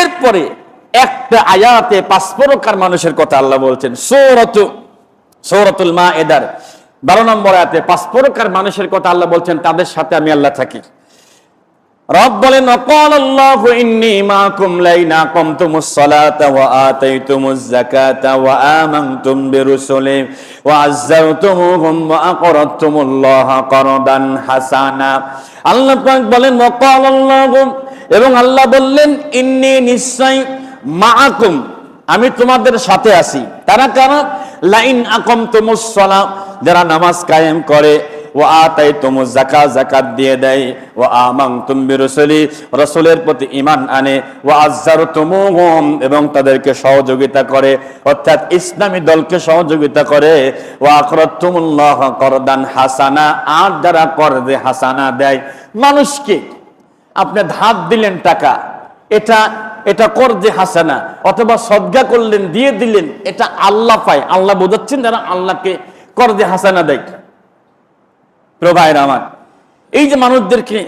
এরপরে একটা আয়াতে পাঁচ প্রকার মানুষের কথা আল্লাহ বলছেন, সৌরত, সৌরতুল মা এদার বারো নম্বর আয়াতে পাঁচ প্রকার মানুষের কথা আল্লাহ বলছেন, তাদের সাথে আমি আল্লাহ থাকি। রব বলেন অকল আল্লাহ ইন্নি মাকুম লাইনা কমতুমুস সালাতা ওয়া আতাইতুমুজ যাকাতা ওয়া আমানতুম বিরুসুলি ওয়া আযযারতুমুহুম ওয়া আকরাতুমুল্লাহা করদান হাসানা। আল্লাহ পাক বলেন অকল আল্লাহ এবং আল্লাহ বললেন, ইন্নি নিশ্চয় মাআকুম, আমি তোমাদের সাথে আছি। তারা কারা? লাইন আকম তুমুসলা যারা নামাজ কায়েম করে ও আতাই তুমু জাকা জাকাত দিয়ে দেয়। ও আমাং তুমি রসুলি রসুলের প্রতি ইমান আনে। ও আজার তুমুহম এবং তাদেরকে সহযোগিতা করে। অর্থাৎ ইসলামী দলকে সহযোগিতা করে। ও আকরত তুমুল্লাহ করদান হাসানা আর যারা কর দে হাসানা দেয়, মানুষকে আপনি ধার দিলেন টাকা, এটা এটা কর্জে হাসানা, অথবা সদ্গা করলেন, দিয়ে দিলেন, এটা আল্লাহ পায়। আল্লাহ বোঝাচ্ছেন যারা আল্লাহকে কর্জে হাসানা দেয়। প্রভায়ের আমার, এই যে মানুষদেরকে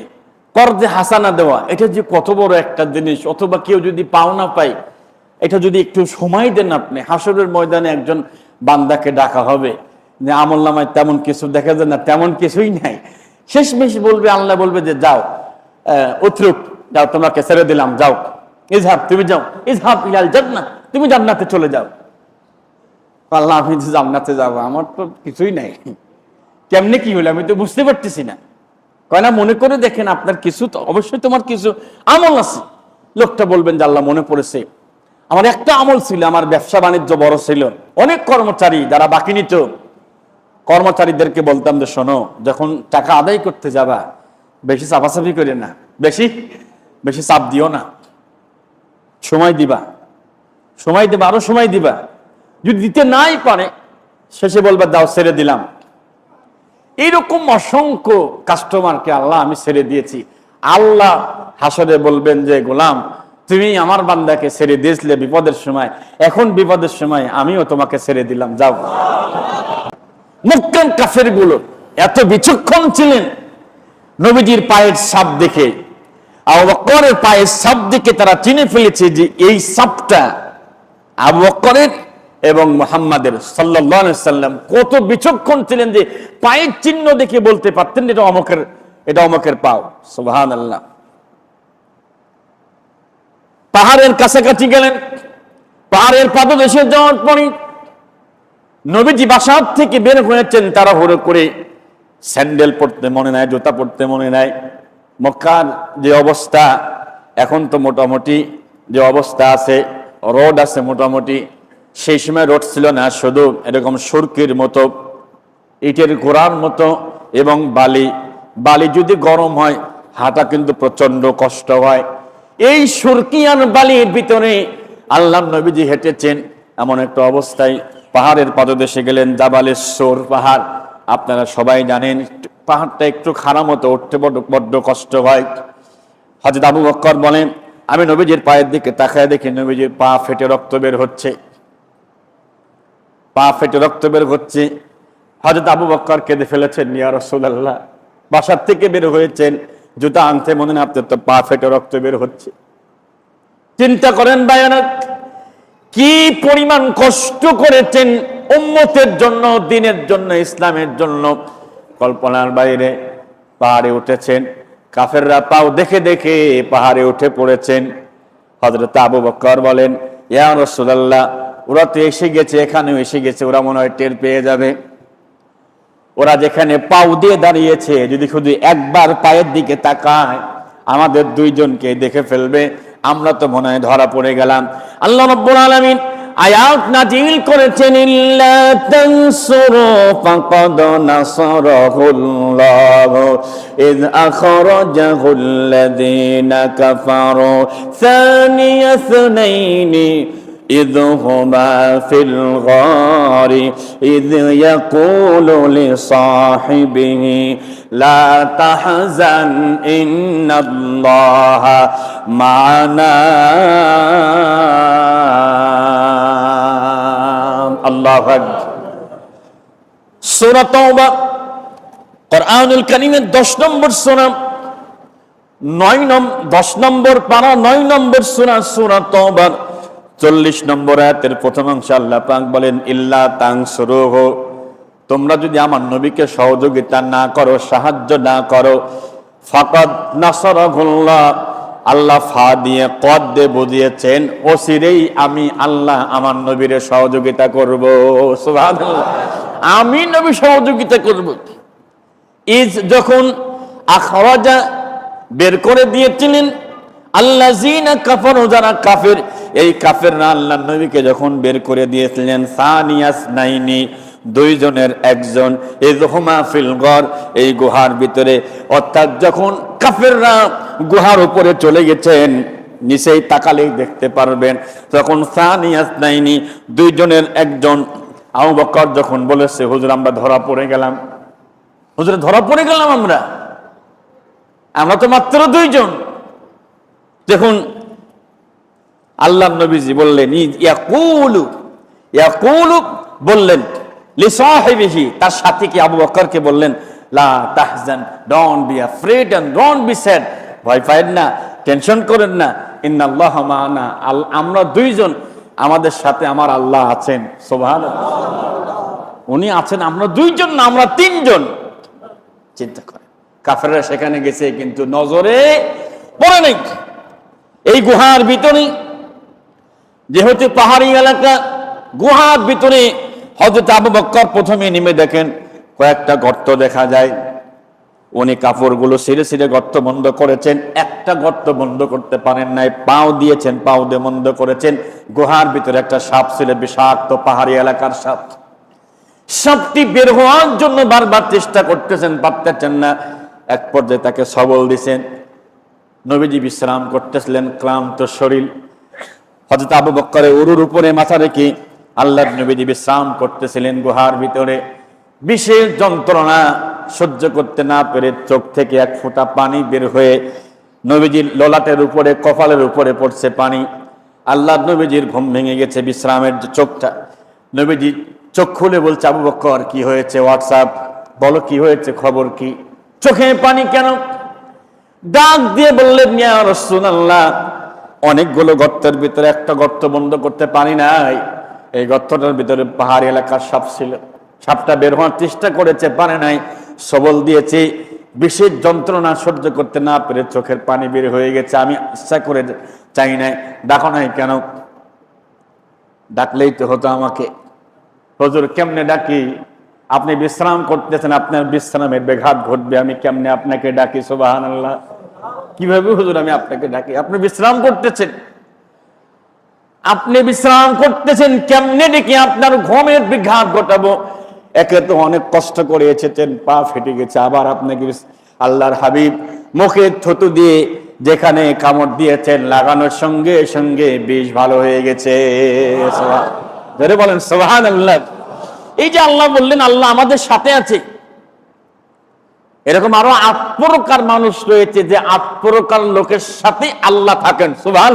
কর্জে হাসানা দেওয়া, এটা যে কত বড় একটা জিনিস, অথবা কেউ যদি পাওনা পায়, এটা যদি একটু সময় দেন আপনি, হাসরের ময়দানে একজন বান্দাকে ডাকা হবে, যে আমল নামায় তেমন কিছু দেখা যায় না, তেমন কিছুই নাই। শেষমেশ বলবে, আল্লাহ বলবে যে, যাও। উত্রুক যাও, তোমাকে ছেড়ে দিলাম, যাও। ইজহাব, তুমি যাও। ইজহাব ইলাল জান্নাত, তুমি জান্নাতে চলে যাও। আল্লাহ, আমি যে জান্নাতে যাব, আমার তো কিছুই নাই। কেমনে কি হলো, আমি তো বুঝতে পারতেছি না। কয় না, মনে করে দেখেন আপনার কিছু তো, অবশ্যই তোমার কিছু আমল আছে। লোকটা বলবেন যে, আল্লাহ, মনে পড়েছে। আমার একটা আমল ছিল, আমার ব্যবসা বাণিজ্য বড় ছিল। অনেক কর্মচারী যারা বাকি নিত। কর্মচারীদেরকে বলতাম যে, শোনো, যখন টাকা আদায় করতে যাবা বেশি চাপাচাপি করে না। বেশি? বেশি চাপ দিও না। সময় দিবা। সময় দিবা, আরও সময় দিবা। যদি দিতে নাই পারে, শেষে বলবা, দাও, ছেড়ে দিলাম। এইরকম অসংখ্য কাস্টমারকে আল্লাহ আমি ছেড়ে দিয়েছি। আল্লাহ হাসরে বলবেন যে, গোলাম, তুমি আমার বান্দাকে ছেড়ে দিয়েছিলে বিপদের সময়। এখন বিপদের সময় আমিও তোমাকে ছেড়ে দিলাম। যাও। মুক্কান কাফেরগুলো এত বিচক্ষণ ছিলেন। নবীজির পায়ের সাপ দেখে, আবু বকরের পায়ের সাপ দেখে তারা চিনে ফেলেছে যে এই সাপটা আবু বকরের এবং মোহাম্মদের সাল্লাম কত বিচক্ষণ ছিলেন যে পায়ের চিহ্ন দেখে বলতে পারতেন এটা অমকের এটা অমকের পাও। সুবহান আল্লাহ পাহাড়ের কাছাকাছি গেলেন, পাহাড়ের পাদদেশে যাওয়ার পরে নবীজি বাসার থেকে বের হয়েছেন তারা হুড়ো করে। স্যান্ডেল পড়তে মনে নাই, জুতা পড়তে মনে নাই। মক্কার যে অবস্থা, এখন তো মোটামুটি যে অবস্থা আছে, রোড আছে মোটামুটি। সেই সময় রোড ছিল না, শুধু এরকম সুরকির মতো, ইটের গোড়ার মতো এবং বালি। বালি যদি গরম হয়, হাঁটা কিন্তু প্রচণ্ড কষ্ট হয়। এই সুরকিয়ান বালির ভিতরে আল্লাহ নবীজি হেঁটেছেন, এমন একটা অবস্থায় পাহাড়ের পাদদেশে গেলেন জাবালেশ্বর পাহাড়। আপনারা সবাই জানেন, পাহাড়টা একটু খারাপ মতো উঠতে বড্ড বড্ড কষ্ট হয়। হজরত আবু বক্কর বলেন, আমি নবীজির পায়ের দিকে তাকায় দেখি নবীজির পা ফেটে রক্ত বের হচ্ছে। পা ফেটে রক্ত বের হচ্ছে। হজরত আবু বক্কর কেঁদে ফেলেছেন, ইয়া রসুল্লাহ বাসার থেকে বের হয়েছেন, জুতা আনতে মনে না আপনার তো পা ফেটে রক্ত বের হচ্ছে। চিন্তা করেন বায়ানাত কি পরিমাণ কষ্ট করেছেন উম্মতের জন্য, দিনের জন্য, ইসলামের জন্য? কল্পনার বাইরে পাহাড়ে উঠেছেন, কাফেররা পাও দেখে দেখে পাহাড়ে উঠে পড়েছেন। হজরত আবু বক্কর বলেন, ইয়া রসুল্লাহ ওরা তো এসে গেছে, এখানেও এসে গেছে, ওরা মনে হয় টের পেয়ে যাবে। ওরা যেখানে পাও দিয়ে দাঁড়িয়েছে, যদি শুধু একবার পায়ের দিকে তাকায়, আমাদের দুইজনকে দেখে ফেলবে আমরা তো মনে হয় ধরা পড়ে গেলাম আল্লাহ রব্বুল আলামিন আয়াত নাজিল করেছেন ইল্লা তানসুরু ফাকাদ নাসারাহুল্লাহ ইয আখরাজাহুল্লাযীনা কাফারু সানিয়া ইসনাইনি إذ هما في الغار إذ يقول لصاحبه لا تحزن إن الله معنا الله أكبر سورة توبة কোরআনুল কারিমের দশ নম্বর সোনাম নয় নম দশ নম্বর পারা নয় নম্বর সুরা সুরা তবার চল্লিশ নম্বর আয়াতের প্রথম অংশ আল্লাহ পাক বলেন ইল্লা তাং সুরুহ তোমরা যদি আমার নবীকে সহযোগিতা না করো, সাহায্য না করো, ফাকাদ নাসরাহুল্লাহ, আল্লাহ ফা দিয়ে কদ দিয়ে বুঝিয়েছেন ওসিরেই আমি আল্লাহ আমার নবীরে সহযোগিতা করব। আমি নবী সহযোগিতা করব। ইজ যখন আখরাজা বের করে দিয়েছিলেন আল্লাহ কাফর, যারা কাফের, এই কাফের আল্লাহ নবীকে যখন বের করে দিয়েছিলেন, সানিয়াস নাইনি দুইজনের একজন এজহুমা ফিল এই গুহার ভিতরে। অর্থাৎ যখন কাফেররা গুহার উপরে চলে গেছেন, নিচেই তাকালেই দেখতে পারবেন, তখন সানিয়াস নাইনি দুইজনের একজন, আবু বকর যখন বলেছে, হুজুর, আমরা ধরা পড়ে গেলাম। হুজুর, ধরা পড়ে গেলাম আমরা? আমরা তো মাত্র দুইজন। দেখুন আল্লাহ নবীজি বললেন ইয়াকুলু। ইয়াকুলু, বললেন লিসাহিবিহি, তার সাথীকে আবু বকরকে বললেন, লা তাহজান, don't be afraid and don't be sad, ভয় পায়েন না, টেনশন করেন না, ইন্নাল্লাহ আল- আমরা দুইজন, আমাদের সাথে আমার আল্লাহ আছেন। সুবহানাল্লাহ। উনি আছেন আমরা দুইজন না, আমরা তিনজন। চিন্তা করেন, কাফেররা সেখানে গেছে, কিন্তু নজরে পড়ে নাই। এই গুহার ভিতরে, যেহেতু পাহাড়ি এলাকা, গুহার ভিতরে হজরত আবু বক্কর প্রথমে নেমে দেখেন, কয়েকটা গর্ত দেখা যায়। উনি কাপড়গুলো ছিঁড়ে ছিঁড়ে গর্ত বন্ধ করেছেন, একটা গর্ত বন্ধ করতে পারেন নাই, পাও দিয়েছেন, পাও দিয়ে বন্ধ করেছেন। গুহার ভিতরে একটা সাপ ছিল, বিষাক্ত পাহাড়ি এলাকার সাপ। সাপটি বের হওয়ার জন্য বারবার চেষ্টা করতেছেন, পারতেছেন না। এক পর্যায়ে তাকে সবল দিছেন। নবীজি বিশ্রাম করতেছিলেন, ক্লান্ত শরীর। হজরত আবু বক্করে উরুর উপরে মাথা রেখে আল্লাহ নবীজি বিশ্রাম করতেছিলেন গুহার ভিতরে। বিশেষ যন্ত্রণা সহ্য করতে না পেরে চোখ থেকে এক ফোঁটা পানি বের হয়ে নবীজির ললাটের উপরে, কপালের উপরে পড়ছে পানি। আল্লাহ নবীজির ঘুম ভেঙে গেছে বিশ্রামের চোখটা। নবীজি চোখ খুলে বলছে, আবু বক্কর, কি হয়েছে? হোয়াটসঅ্যাপ, বলো কি হয়েছে? খবর কি? চোখে পানি কেন? ডাক দিয়ে বললেন, ইয়া রাসূলুল্লাহ, অনেকগুলো গর্তের ভিতরে একটা গর্ত বন্ধ করতে পারি নাই। এই গর্তটার ভিতরে পাহাড়ি এলাকার সাপ ছিল। সাপটা বের হওয়ার চেষ্টা করেছে, পারে নাই। সবল দিয়েছে। বিশেষ যন্ত্রণা সহ্য করতে না পেরে চোখের পানি বের হয়ে গেছে। আমি ইচ্ছা করে চাই নাই, ডাকো নাই কেন? ডাকলেই তো হতো আমাকে। হজুর, কেমনে ডাকি? আপনি বিশ্রাম করতেছেন, আপনার বিশ্রামের বেঘাত ঘটবে। আমি কেমনে আপনাকে ডাকি? সোবাহান আল্লাহ কীভাবে হুজুর আমি আপনাকে ডাকি? আপনি বিশ্রাম করতেছেন। আপনি বিশ্রাম করতেছেন কেমনে ডেকে আপনার ঘুমের বিঘাত ঘটাবো? একে তো অনেক কষ্ট করে এসেছেন, পা ফেটে গেছে। আবার আপনাকে আল্লাহর হাবিব মুখে থুতু দিয়ে যেখানে কামড় দিয়েছেন, লাগানোর সঙ্গে সঙ্গে বিষ ভালো হয়ে গেছে। ধরে বলেন সোহান আল্লাহ এই যে আল্লাহ বললেন, আল্লাহ আমাদের সাথে আছে। এরকম আরও আট প্রকার মানুষ রয়েছে যে আট প্রকার লোকের সাথে আল্লাহ থাকেন। সুবহান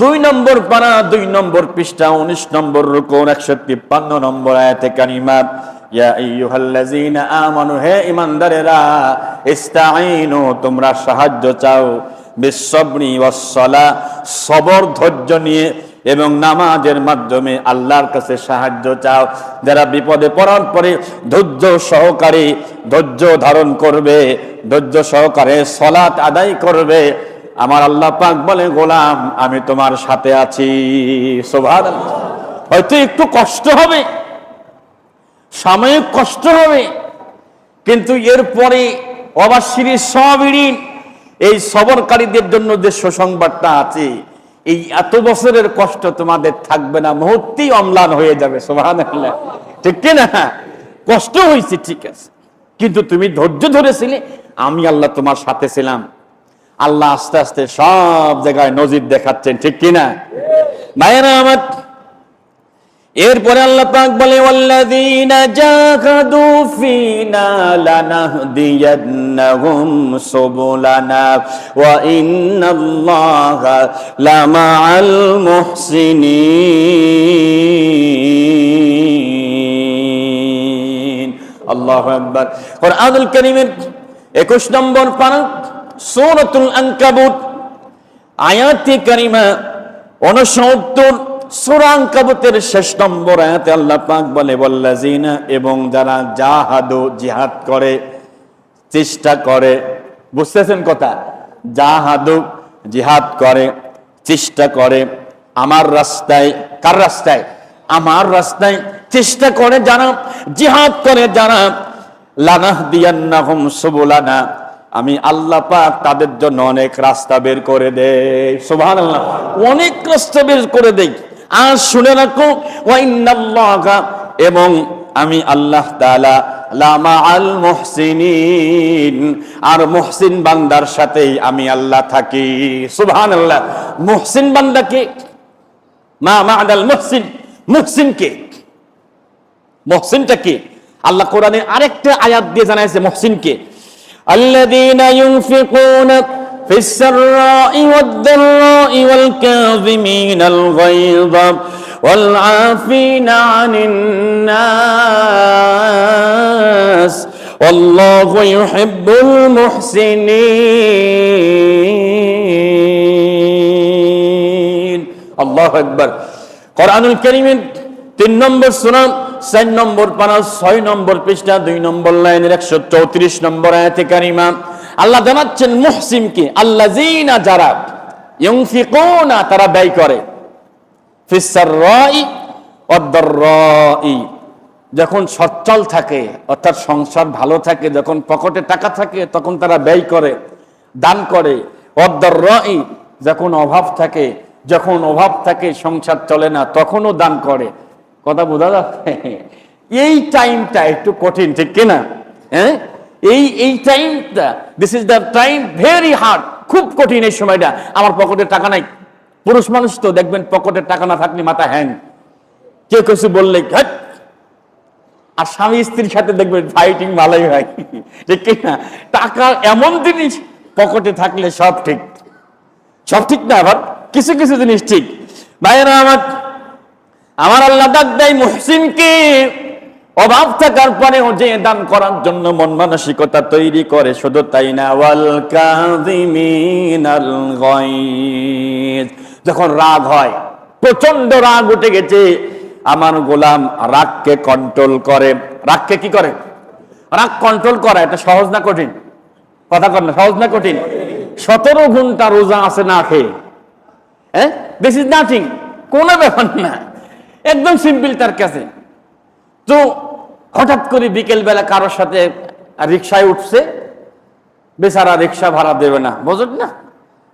দুই নম্বর পারা, দুই নম্বর পৃষ্ঠা, উনিশ নম্বর রুকুন একশো তিপ্পান্ন নম্বর আয়াতে আইয়ুহাল্লাযীনা আমানু, হে ঈমানদারেরা, ইস্তাঈনু, তোমরা সাহায্য চাও। বিশ্ববনি ওয়াসসালা, সবর, ধৈর্য নিয়ে এবং নামাজের মাধ্যমে আল্লাহর কাছে সাহায্য চাও। যারা বিপদে পড়ার পরে ধৈর্য সহকারে ধৈর্য ধারণ করবে, ধৈর্য সহকারে সলাৎ আদায় করবে আমার আল্লাহ পাক বলে গোলাম, আমি তোমার সাথে আছি। হয়তো একটু কষ্ট হবে, সাময়িক কষ্ট হবে, কিন্তু এরপরে অবাসির সবিঋণ এই সবরকারীদের জন্য যে সুসংবাদটা আছে, এই এত বছরের কষ্ট তোমাদের থাকবে না, মুহূর্তেই অম্লান হয়ে যাবে সোভান ঠিক কিনা? কষ্ট হয়েছে, ঠিক আছে। কিন্তু তুমি ধৈর্য ধরেছিলে, আমি আল্লাহ তোমার সাথে ছিলাম। আল্লাহ আস্তে আস্তে সব জায়গায় নজির দেখাচ্ছেন, ঠিক কিনা? মায়েরা আমার, এরপরে আল্লাহ পাক বলে, ওয়াল্লাযীনা জাহাদু ফিনা লানাহদিয়ান্নাহুম সুবুলানা ওয়া ইন্নাল্লাহা লামাআল মুহসিনিন। আল্লাহু আকবার। কোরআনুল কারীমের 21 নম্বর পারা সূরাতুল আনকাবুত, আয়াতি কারিমা, উনসত্তর সুরাং শেষ নম্বর আয়াতে আল্লাহ পাক বলে বল্লাজিনা এবং যারা জাহাদু, জিহাদ করে, চেষ্টা করে, বুঝতেছেন কথা? জাহাদু, জিহাদ করে, চেষ্টা করে, আমার রাস্তায়, কার রাস্তায়? আমার রাস্তায় চেষ্টা করে যারা, জিহাদ করে যারা লানাহ দিয়ান্নাহুম সুবুলানা আমি আল্লাহ পাক তাদের জন্য অনেক রাস্তা বের করে দেই। সুবহানাল্লাহ। অনেক রাস্তা বের করে দেই। আর শুনে রাখো এবং আমি আল্লাহ তাআলা লামা আল মুহসিনিন, আর মুহসিন বান্দার সাথেই আমি আল্লাহ থাকি। সুবহানাল্লাহ। মুহসিন বান্দা কে? মা মা'দাল মুহসিন। মুহসিন কে? মুহসিনটা কে? আল্লাহ কোরআনে আরেকটা আয়াত দিয়ে জানাইছে, মুহসিন কে? الذين ينفقون في السراء والضراء والكاظمين الغيظ والعافين عن الناس والله يحب المحسنين. الله أكبر. قرآن الكريم تن نمبر سورة চার নম্বর পারা ছয় নম্বর পৃষ্ঠা, দুই নম্বর লাইনের একশো চৌত্রিশ নম্বর আয়াতে কারিমা। আল্লাহ জানাচ্ছেন, মুহসিনকে আল্লাহ যারা ইউনফিকুনা, তারা ব্যয় করে। যখন সচ্ছল থাকে, অর্থাৎ সংসার ভালো থাকে, যখন পকেটে টাকা থাকে, তখন তারা ব্যয় করে, দান করে। অদ্দর্রাই যখন অভাব থাকে, যখন অভাব থাকে, সংসার চলে না, তখনও দান করে। কথা বোঝা যাচ্ছে? এই টাইমটা একটু কঠিন, ঠিক কিনা? হ্যাঁ? এই এই টাইমটা this is the time very hard খুব কঠিন এই সময়টা। আমার পকেটে টাকা নাই। পুরুষ মানুষ তো, দেখবেন পকেটে টাকা না থাকলে মাথা হ্যাং। কেউ কিছু বললে হ্যাট আর স্বামী স্ত্রীর সাথে দেখবেন ফাইটিং ভালোই হয়। ঠিক কিনা? টাকা এমন জিনিস, পকেটে থাকলে সব ঠিক। সব ঠিক না, আবার কিছু কিছু জিনিস ঠিক। ভাইয়েরা আমার আমার আল্লাহ ডাক দেয় মুহসিনকে অভাব থাকার পরেও যে দান করার জন্য মন মানসিকতা তৈরি করে, শুধু তাই না, ওয়াল কাযিমিনাল গায়জ যখন রাগ হয় প্রচণ্ড রাগ উঠে গেছে, আমার গোলাম রাগকে কন্ট্রোল করে। রাগকে কি করে? রাগ কন্ট্রোল করা, এটা সহজ না কঠিন? কথা কর না, সহজ না কঠিন? সতেরো ঘণ্টা রোজা আছে না খেয়ে। হ্যাঁ? দিস ইজ নাথিং কোনো ব্যাপার না। একদম সিম্পল তার কাছে। তো হঠাৎ করে বিকেল বেলা কারোর সাথে রিক্সায় উঠছে, বেচারা রিক্সা ভাড়া দেবে না। বুঝলেন না?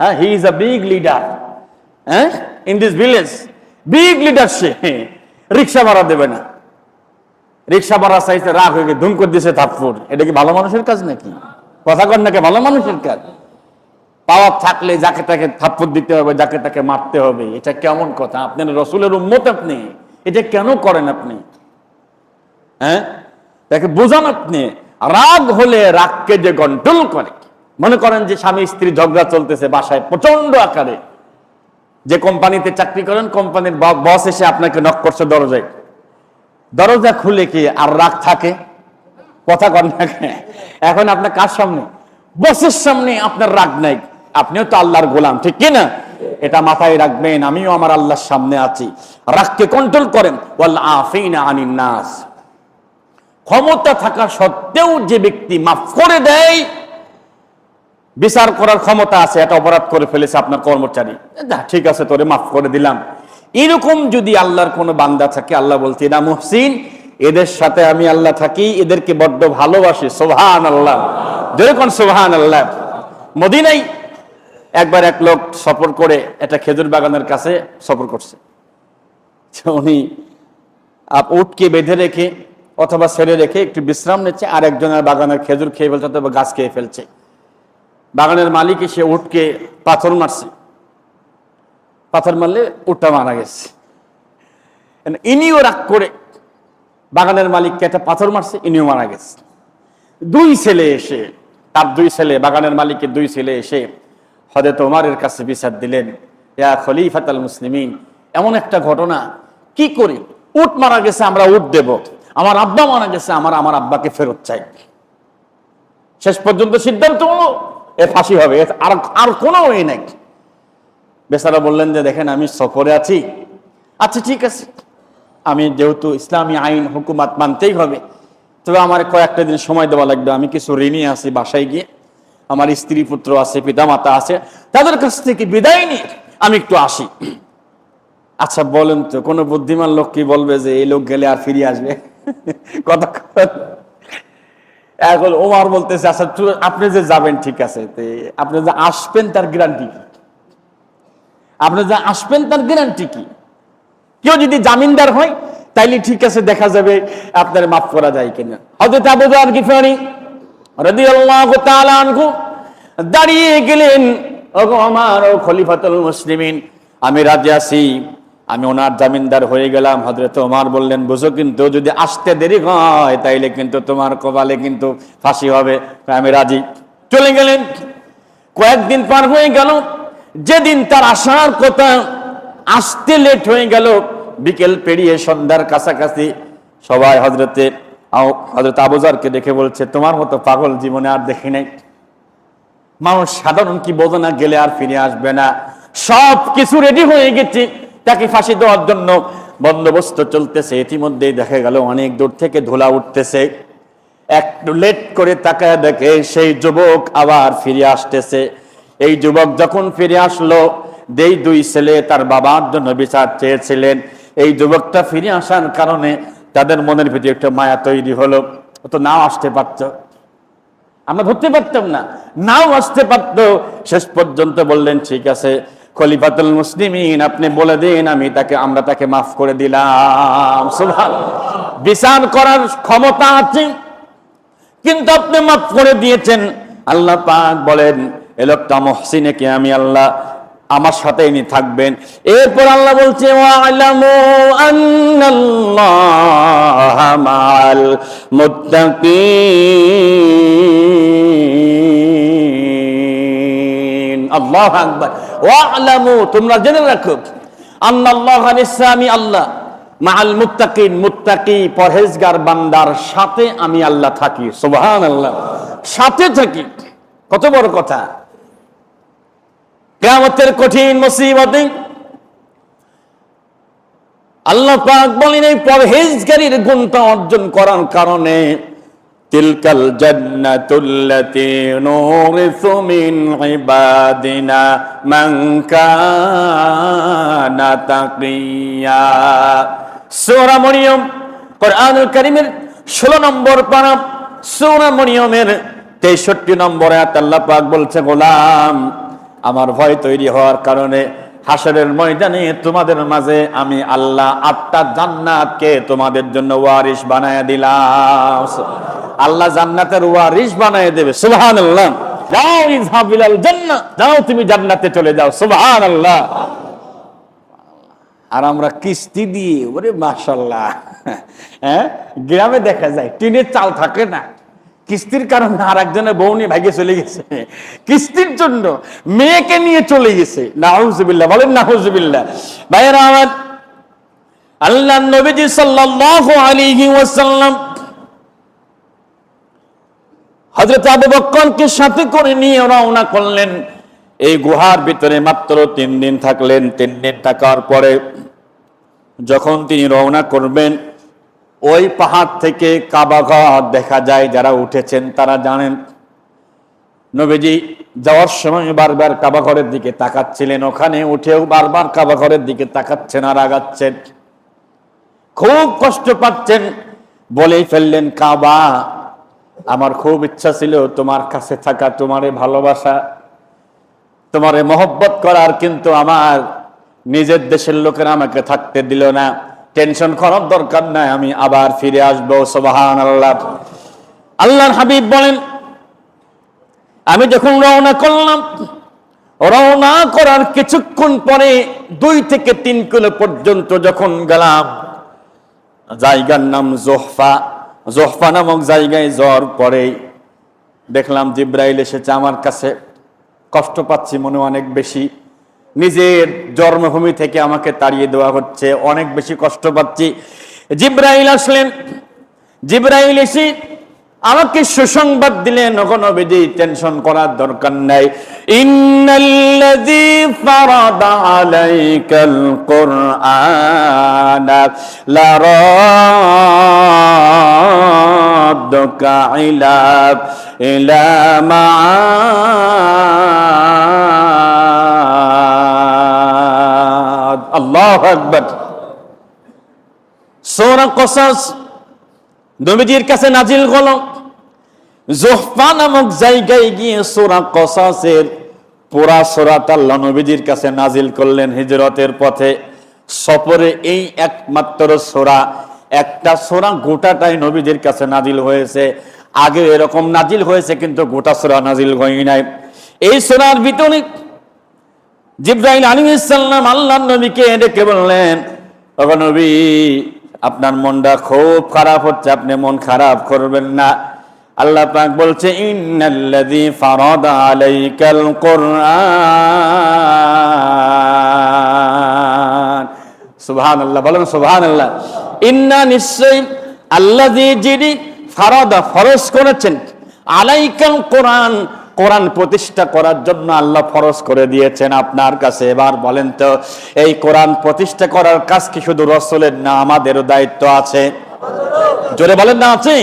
হ্যাঁ he is a big leader হ্যাঁ in this village big leader সে। রিক্সা ভাড়া দেবে না। রিক্সা ভাড়া চাইতে রাগ হয়ে ধুম করে দিয়েছে থাপ্পড়। এটা কি ভালো মানুষের কাজ নাকি? কথা কর নাকি ভালো মানুষের কাজ। পাওয়ার থাকলে যাকে তাকে থাপ্পড় দিতে হবে, যাকে তাকে মারতে হবে, এটা কেমন কথা? আপনার রসুলের উম্মত আপনি। এটা কেন করেন আপনি? হ্যাঁ? তাকে বোঝান আপনি, রাগ হলে রাগকে যে কন্ট্রোল করে মনে করেন যে স্বামী স্ত্রী ঝগড়া চলতেছে বাসায় প্রচণ্ড আকারে। যে কোম্পানিতে চাকরি করেন, কোম্পানির বস এসে আপনাকে নক করছে দরজায়। দরজা খুলে কি আর রাগ থাকে? কথা কর না এখন আপনার কার সামনে? বসের সামনে আপনার রাগ নাই। আপনিও তো আল্লাহর গোলাম, ঠিক কি না? এটা মাথায় রাখবেন, আমিও আমার আল্লাহর সামনে আছি। রাগকে কন্ট্রোল করেন। নাস ক্ষমতা থাকা সত্ত্বেও যে ব্যক্তি মাফ করে দেয়, বিচার করার ক্ষমতা আছে, এটা অপরাধ করে ফেলেছে আপনার কর্মচারী। ঠিক আছে, তোরে মাফ করে দিলাম। এরকম যদি আল্লাহর কোনো বান্দা থাকে, আল্লাহ বলছে না মুহসিন, এদের সাথে আমি আল্লাহ থাকি, এদেরকে বড্ড ভালোবাসি। সোহান আল্লাহ যেরকম সোহান আল্লাহ মদিনাই একবার এক লোক সফর করে একটা খেজুর বাগানের কাছে সফর করছে। উনি উটকে বেঁধে রেখে অথবা ছেড়ে রেখে একটু বিশ্রাম নিচ্ছে, আর একজনের বাগানের খেজুর খেয়ে ফেলছে অথবা গাছ খেয়ে ফেলছে। বাগানের মালিক এসে উটকে পাথর মারছে। পাথর মারলে উটটা মারা গেছে। ইনিও রাগ করে বাগানের মালিককে একটা পাথর মারছে, ইনিও মারা গেছে। দুই ছেলে এসে, তার দুই ছেলে, বাগানের মালিকের দুই ছেলে এসে হজরত ওমারের কাছে বিচার দিলেন, ইয়া খলিফাত আল মুসলিমিন, এমন একটা ঘটনা, কি করি? উট মারা গেছে, আমরা উট দেব। আমার আব্বা মারা গেছে, আমার আমার আব্বাকে ফেরত চাই। শেষ পর্যন্ত সিদ্ধান্ত হলো, এ ফাঁসি হবে আর আর কোনো ওয়ে নাই। বেচারা বললেন যে, দেখেন, আমি সফরে আছি। আচ্ছা ঠিক আছে। আমি যেহেতু ইসলামী আইন, হুকুমাত মানতেই হবে, তবে আমার কয়েকটা দিন সময় দেওয়া লাগবে। আমি কিছু ঋণী আছি বাসায় গিয়ে। আমার স্ত্রী পুত্র আছে পিতা মাতা আছে, তাদের কাছ থেকে বিদায় নিয়ে আমি একটু আসি। আচ্ছা বলেন তো, কোনো বুদ্ধিমান লোক কি বলবে যে এই লোক গেলে আর ফিরে আসবে? কতক্ষণ এখন ওমার বলতেছে আচ্ছা আপনি যে যাবেন, ঠিক আছে আপনি যে আসবেন, তার গ্যারান্টি কি? আপনি যে আসবেন, তার গ্যারান্টি কি? কেউ যদি জামিনদার হয়, তাইলে ঠিক আছে, দেখা যাবে আপনার মাফ করা যায় কিনা। হযরত আবু তাআলা আনহু দাঁড়িয়ে গেলেন আমার খলিফাতুল মুসলিমিন, আমি রাজি আছি, আমি ওনার জামিনদার হয়ে গেলাম। হযরত ওমর বললেন, বুঝো কিন্তু, যদি আসতে দেরি হয়, তাইলে কিন্তু তোমার কপালে কিন্তু ফাঁসি হবে। আমি রাজি। চলে গেলেন। কয়েকদিন পার হয়ে গেল। যেদিন তার আসার কথা, আসতে লেট হয়ে গেল। বিকেল পেরিয়ে সন্ধ্যার কাছাকাছি সবাই হজরতে হজরত আবুজারকে দেখে বলছে, তোমার মতো পাগল জীবনে আর দেখি নাই। মানুষ সাধারণ কি বোঝো না, গেলে আর ফিরে আসবে না। সব কিছু রেডি হয়ে গেছে। তাকে ফাঁসি দেওয়ার জন্য বন্দোবস্ত চলতেছে। ইতিমধ্যেই দেখা গেল অনেক দূর থেকে ধুলা উঠতেছে। একটু লেট করে তাকায় দেখে সেই যুবক আবার ফিরে আসতেছে। এই যুবক যখন ফিরে আসলো, যেই দুই ছেলে তার বাবার জন্য বিচার চেয়েছিলেন। এই যুবকটা ফিরে আসার কারণে তাদের মনের ভিতরে একটা মায়া তৈরি হলো তো নাও আসতে পারতো। আমরা ধরতে পারতাম না। নাও আসতে পারত। শেষ পর্যন্ত বললেন, ঠিক আছে, খলিফাতুল মুসলিমিন, আপনি বলে দিন, আমি তাকে, আমরা তাকে মাফ করে দিলাম। বিচার করার ক্ষমতা আছে, কিন্তু আপনি মাফ করে দিয়েছেন। আল্লাহ পাক বলেন, এ লোকটা মহসিনে কি আমি আল্লাহ আমার সাথে ইনি থাকবেন। এরপর আল্লাহ বলছে আল্লাহু আকবার। ওয়ালামু, তোমরা জেনে রাখো, আন্নাল্লাহা নিশ্চয় আল্লাহ মাআল মুত্তাকিন। মুত্তাকি, পরহেজগার বান্দার সাথে আমি আল্লাহ থাকি, সুবহানাল্লাহ। সাথে থাকি। কত বড় কথা। কেয়ামতের কঠিন মুসিবতে আল্লাহ পাক বলেন, এই পরহেজগারির গুণটা অর্জন করার কারণে তিলকাল জান্নাতুল্লাতি নুরিসু মিন ইবাদিনা মান কানা তাকিয়া। সূরা মরিয়ম, কোরআনুল কারীমের 16 নম্বর পারা, সূরা মরিয়মের 63 নম্বর আল্লাহ পাক বলছে, গোলাম আমার ভয় তৈরি হওয়ার কারণে হাসরের ময়দানে তোমাদের মাঝে আমি আল্লাহ আত্মা জান্নাতকে তোমাদের জন্য ওয়ারিশ বানায় দিলাম। আল্লাহ জান্নাতের ওয়ারিশ বানায় দেবে, সুবহানাল্লাহ। যাও ইজহাবিলাল জান্নাত যাও তুমি জান্নাতে চলে যাও, সুবহানাল্লাহ। আর আমরা কিস্তি দিয়ে, ওরে মাশাল্লাহ হ্যাঁ গ্রামে দেখা যায়, টিনের চাল থাকে না। কিস্তির কারণে আর একজনের বউ নিয়ে ভাগে চলে গেছে। কিস্তির জন্য মেয়েকে নিয়ে চলে গেছে। নাহুজুবিল্লাহ বলেন নাহুজুবিল্লাহ ভাইয়েরা আমার, আল্লাহ নবীজি সাল্লাল্লাহু আলাইহি ওয়াসাল্লাম হযরত আবু বকরকে সাথে করে নিয়ে রওনা করলেন। এই গুহার ভিতরে মাত্র তিন দিন থাকলেন। তিন দিন থাকার পরে যখন তিনি রওনা করবেন ওই পাহাড় থেকে কাবাঘর দেখা যায়, যারা উঠেছেন তারা জানেন। নবীজি যাওয়ার সময় বারবার কাবাঘরের দিকে তাকাচ্ছিলেন। ওখানে উঠেও বারবার কাবাঘরের দিকে তাকাচ্ছেন আর আগাচ্ছেন। খুব কষ্ট পাচ্ছেন। বলেই ফেললেন, কাবা, আমার খুব ইচ্ছা ছিল তোমার কাছে থাকা, তোমারে ভালোবাসা, তোমারে মহব্বত করার, কিন্তু আমার নিজের দেশের লোকেরা আমাকে থাকতে দিল না। টেনশন করার দরকার নাই, আমি আবার ফিরে আসব সোবাহান আল্লাহ আল্লাহর হাবিব বলেন, আমি যখন রওনা করলাম, রওনা করার কিছুক্ষণ পরে দুই থেকে তিন কিলো পর্যন্ত যখন গেলাম, জায়গার নাম জোহফা জোহফা নামক জায়গায় জ্বর পরে দেখলাম জিব্রাইল এসেছে আমার কাছে। কষ্ট পাচ্ছি, মনে অনেক বেশি। নিজের জন্মভূমি থেকে আমাকে তাড়িয়ে দেওয়া হচ্ছে, অনেক বেশি কষ্ট পাচ্ছি। জিব্রাইল আসলেন। জিব্রাইল এসে আমাকে সুসংবাদ দিলে দিলেন নবীজি টেনশন করার দরকার নাই। ইন্নাল্লাযী আল্লাহু কসাস, নবীজির কাছে নাজিল জোহফা নামক জায়গায় গিয়ে সোরা কসাসের সোরাত আল্লাহ নবীজির কাছে নাজিল করলেন হিজরতের পথে। সফরে এই একমাত্র সোরা, একটা সোরা গোটাটাই নবীজির কাছে নাজিল হয়েছে। আগে এরকম নাজিল হয়েছে, কিন্তু গোটা সোরা নাজিল হয় নাই এই সোরার ভিতরে জিব্রাহিম আলী ইসাল্লাম আল্লাহ নবীকে ডেকে বললেন নবী, আপনার মনটা খুব খারাপ হচ্ছে, আপনি মন খারাপ করবেন না। আল্লাহ পাক বলছে, ইন্নাল্লাযী ফারাদা আলাইকাল কুরআন। সুবহানাল্লাহ, বলেন সুবহানাল্লাহ। ইন্না নিশ্চয় আল্লাযী যিনি ফারাদা, ফরজ করেছেন, আলাইকাল কোরআন কোরআন প্রতিষ্ঠা করার জন্য আল্লাহ ফরজ করে দিয়েছেন আপনার কাছে। এবার বলেন তো, এই কোরআন প্রতিষ্ঠা করার কাজ কি শুধু রসলের না আমাদেরও দায়িত্ব আছে? জোরে বলেন না, আছে?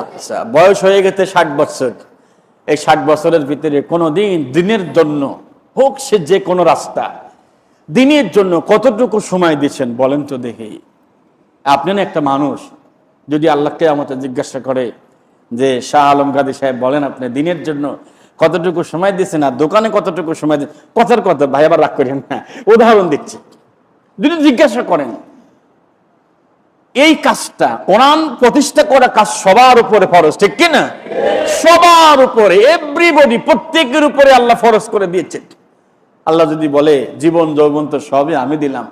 আচ্ছা বয়স হয়ে গেছে ষাট বছর। এই ষাট বছরের ভিতরে কোনো দিন দিনের জন্য হোক সে যে কোনো রাস্তা, দিনের জন্য কতটুকু সময় দিচ্ছেন বলেন তো দেখি। আপনি না একটা মানুষ, যদি আল্লাহকে আমাকে জিজ্ঞাসা করে যে শাহ আলম গাদি সাহেব বলেন, আপনি দিনের জন্য কতটুকু সময় দিচ্ছেন আর দোকানে কতটুকু সময় দিচ্ছেন? কথার কথা, ভাই আবার রাগ করেন না, উদাহরণ দিচ্ছি। যদি জিজ্ঞাসা করেন, এই কাজটা, কোরআন প্রতিষ্ঠা করা কাজ সবার উপরে ফরজ, ঠিক কিনা সবার উপরে এভরিবডি প্রত্যেকের উপরে আল্লাহ ফরজ করে দিয়েছেন। আল্লাহ যদি বলে, জীবন যৌবন তো সবই আমি দিলাম।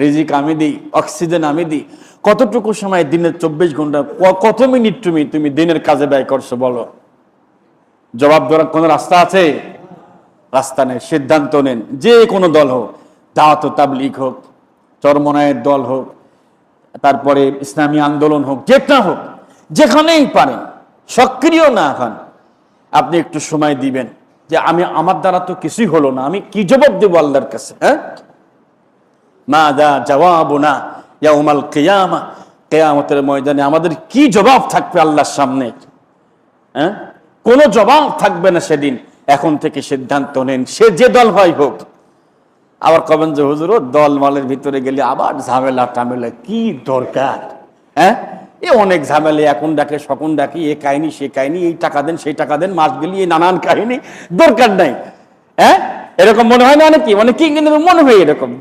রিজিক আমি দিই, অক্সিজেন আমি দিই। কতটুকু সময় দিনের চব্বিশ ঘণ্টা কত মিনিট তুমি তুমি দিনের কাজে ব্যয় করছ বলো? জবাব দেওয়ার কোনো রাস্তা আছে? রাস্তা নেই, সিদ্ধান্ত নেন, যে কোনো দল হোক, দাওয়াত তাবলিগ হোক, চরমনায়ের দল হোক, তারপরে ইসলামী আন্দোলন হোক, যেটা হোক, যেখানেই পারেন, সক্রিয় না হন, আপনি একটু সময় দিবেন। যে আমি, আমার দ্বারা তো কিছুই হলো না, আমি কি জবাব দেবো আল্লাহর কাছে হ্যাঁ? মা দা জবাব না ইয়াউমাল কিয়ামা। কেয়ামতের ময়দানে আমাদের কি জবাব থাকবে আল্লাহর সামনে? হ্যাঁ? কোনো জবাব থাকবে না সেদিন। এখন থেকে সিদ্ধান্ত নেন, সে যে দল হয় হোক। আবার কবেন যে হুজুর দল মালের ভিতরে গেলে আবার ঝামেলা টামেলা, কি দরকার? হ্যাঁ? এ অনেক ঝামেলা, এখন ডাকে সকন ডাকি, এ কাহিনী, সে কাহিনী, এই টাকা দেন, সেই টাকা দেন, মাস গেলি এই নানান কাহিনী, দরকার নাই। হ্যাঁ? এরকম মনে হয় না নাকি মানে কি কিন্তু মনে হয় এরকম।